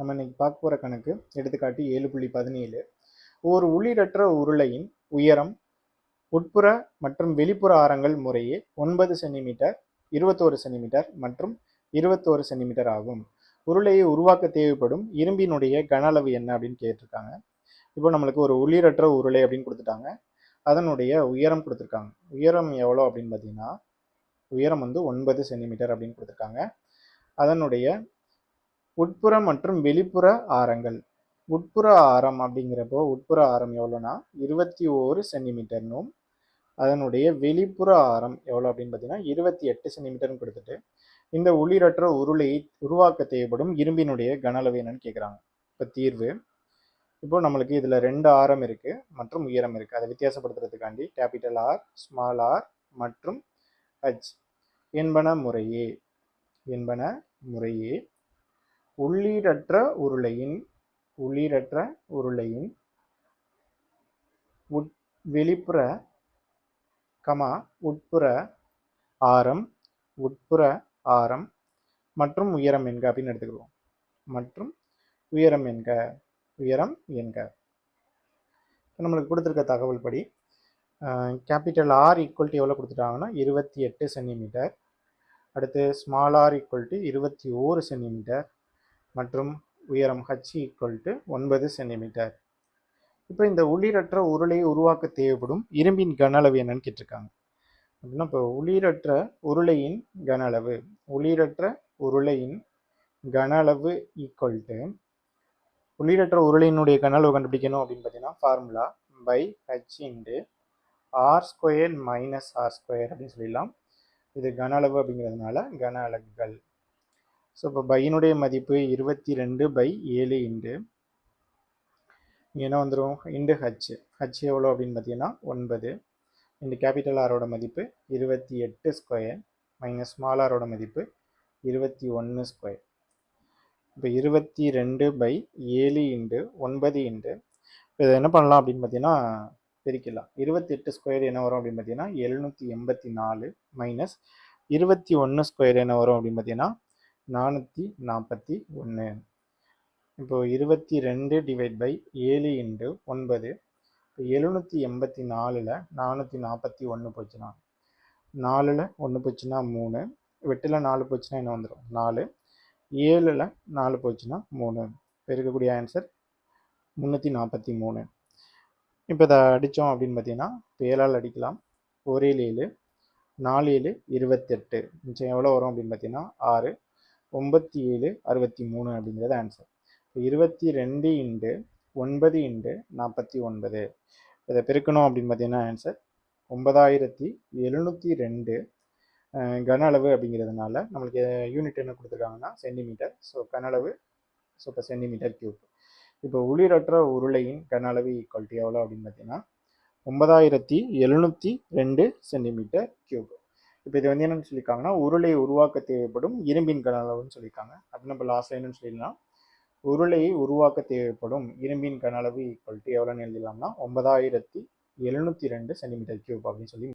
நம்ம இன்னைக்கு பார்க்க போகிற கணக்கு எடுத்துக்காட்டு ஏழு புள்ளி பதினேழு. ஒரு உள்ளீடற்ற உருளையின் உயரம் உட்புற மற்றும் வெளிப்புற ஆரங்கள் முறையே ஒன்பது சென்டிமீட்டர் இருபத்தோரு சென்டிமீட்டர் மற்றும் இருபத்தோரு சென்டிமீட்டர் ஆகும். உருளையை உருவாக்க தேவைப்படும் இரும்பினுடைய கன அளவு என்ன அப்படின்னு கேட்டிருக்காங்க. இப்போ நம்மளுக்கு ஒரு உள்ளீரற்ற உருளை அப்படின்னு கொடுத்துட்டாங்க. அதனுடைய உயரம் கொடுத்துருக்காங்க. உயரம் எவ்வளோ அப்படின்னு பார்த்தீங்கன்னா உயரம் வந்து ஒன்பது சென்டிமீட்டர் அப்படின்னு கொடுத்துருக்காங்க. அதனுடைய உட்புற மற்றும் வெளிப்புற ஆரங்கள். உட்புற ஆரம் அப்படிங்கிறப்போ உட்புற ஆரம் எவ்வளோனா இருபத்தி ஓரு சென்டிமீட்டர்னும் அதனுடைய வெளிப்புற ஆரம் எவ்வளோ அப்படின்னு பார்த்தீங்கன்னா இருபத்தி எட்டு சென்டிமீட்டர்னு கொடுத்துட்டு இந்த உள்ளீரற்ற உருளையை உருவாக்க தேவைப்படும் இரும்பினுடைய கன அளவு என்னன்னு கேட்குறாங்க. இப்போ தீர்வு. இப்போ நம்மளுக்கு இதில் ரெண்டு ஆரம் இருக்குது மற்றும் உயரம் இருக்குது அதை வித்தியாசப்படுத்துறதுக்காண்டி கேபிட்டல் ஆர் ஸ்மால் ஆர் மற்றும் ஹச் என்பன முறையே. என்பன முறையே. உள்ளீடற்ற உருளையின் உள்ளீடற்ற உருளையின் உட் வெளிப்புற கமா உட்புற ஆரம் உட்புற ஆரம் மற்றும் உயரம் என்க அப்படின்னு எடுத்துக்கிடுவோம் மற்றும் உயரம் என்க உயரம் என்க. இப்போ நம்மளுக்கு கொடுத்துருக்க தகவல் படி கேபிட்டல் ஆர் ஈக்குவல் டு எவ்வளோ கொடுத்துட்டாங்கன்னா இருபத்தி எட்டு சென்டிமீட்டர் அடுத்து ஸ்மால் ஆர் ஈக்குவல் டு இருபத்தி ஓரு சென்டிமீட்டர் மற்றும் உயரம் ஹச் ஈக்குவல் டு ஒன்பது சென்டிமீட்டர் இப்போ இந்த உள்ளீரற்ற உருளையை உருவாக்க தேவைப்படும் இரும்பின் கன அளவு என்னன்னு கேட்டிருக்காங்க. அப்படின்னா இப்போ உளிரற்ற உருளையின் கன அளவு உளிரற்ற உருளையின் கன அளவு ஈக்குவல் டு உள்ளீரற்ற உருளையினுடைய கன அளவு கண்டுபிடிக்கணும் அப்படின்னு பார்த்தீங்கன்னா formula pi H into R square minus R square அப்படின்னு சொல்லிடலாம். இது கன அளவு அப்படிங்கிறதுனால கன அலகுகள். ஸோ இப்போ பையனுடைய மதிப்பு இருபத்தி ரெண்டு பை ஏழு இண்டு. இங்கே என்ன வந்துடும் இண்டு ஹச் ஹச் எவ்வளோ அப்படின்னு பார்த்தீங்கன்னா ஒன்பது. இண்டு கேபிட்டல் ஆரோட மதிப்பு இருபத்தி எட்டு ஸ்கொயர் மைனஸ் ஸ்மால் ஆரோட மதிப்பு இருபத்தி ஒன்று ஸ்கொயர் இப்போ இருபத்தி ரெண்டு பை ஏழு இண்டு ஒன்பது இண்டு. இப்போ இதை என்ன பண்ணலாம் அப்படின்னு பார்த்தீங்கன்னா பிரிக்கலாம். இருபத்தி எட்டு ஸ்கொயர் என்ன வரும் அப்படின்னு பார்த்தீங்கன்னா எழுநூற்றி எண்பத்தி நாலு மைனஸ் இருபத்தி ஒன்று ஸ்கொயர் என்ன வரும் அப்படின்னு பார்த்தீங்கன்னா நானூற்றி நாற்பத்தி ஒன்று இப்போ இருபத்தி ரெண்டு டிவைட் பை ஏழு இன்ட்டு ஒன்பது. இப்போ எழுநூற்றி எண்பத்தி நாலில் நானூற்றி நாற்பத்தி ஒன்று போச்சுன்னா நாலில் ஒன்று போச்சுன்னா மூணு வெட்டில் நாலு போச்சுன்னா என்ன வந்துடும் நாலு. ஏழில் நாலு போச்சுன்னா மூணு. இப்போ இருக்கக்கூடிய ஆன்சர் முந்நூற்றி நாற்பத்தி மூணு. இப்போ இதை அடித்தோம் அப்படின்னு பார்த்தீங்கன்னா இப்போ ஏழால் அடிக்கலாம். ஒரு ஏழு ஏழு நாலு ஏழு இருபத்தெட்டு. மிச்சம் எவ்வளோ வரும் அப்படின்னு பார்த்தீங்கன்னா ஆறு. ஒம்பத்தி ஏழு அறுபத்தி மூணு அப்படிங்கிறது ஆன்சர் இப்போ இருபத்தி ரெண்டு இண்டு ஒன்பது இண்டு நாற்பத்தி ஒன்பது. இதை பெருக்கணும் அப்படின்னு பார்த்தீங்கன்னா ஆன்சர் ஒன்பதாயிரத்தி எழுநூற்றி ரெண்டு கன அளவு அப்படிங்கிறதுனால நம்மளுக்கு யூனிட் என்ன கொடுத்துருக்காங்கன்னா சென்டிமீட்டர் ஸோ கன அளவு ஸோ இப்போ சென்டிமீட்டர் கியூப் இப்போ உளிரற்ற உருளையின் கன அளவு ஈக்குவாலிட்டி எவ்வளோ அப்படின்னு பார்த்தீங்கன்னா ஒன்பதாயிரத்தி எழுநூற்றி ரெண்டு சென்டிமீட்டர் கியூப் இப்போ இது வந்து என்னன்னு சொல்லியிருக்காங்கன்னா உருளை உருவாக்க தேவைப்படும் இரும்பின் கன அளவுன்னு சொல்லியிருக்காங்க. அது நம்ம லாஸ்ட் என்னன்னு சொல்லிடலாம். உருளையை உருவாக்க தேவைப்படும் இரும்பின் கன அளவு ஈக்குவல் டு எவ்வளோன்னு எழுதிடலாம்னா ஒன்பதாயிரத்தி எழுநூற்றி ரெண்டு சென்டிமீட்டர் கியூப் அப்படின்னு சொல்லி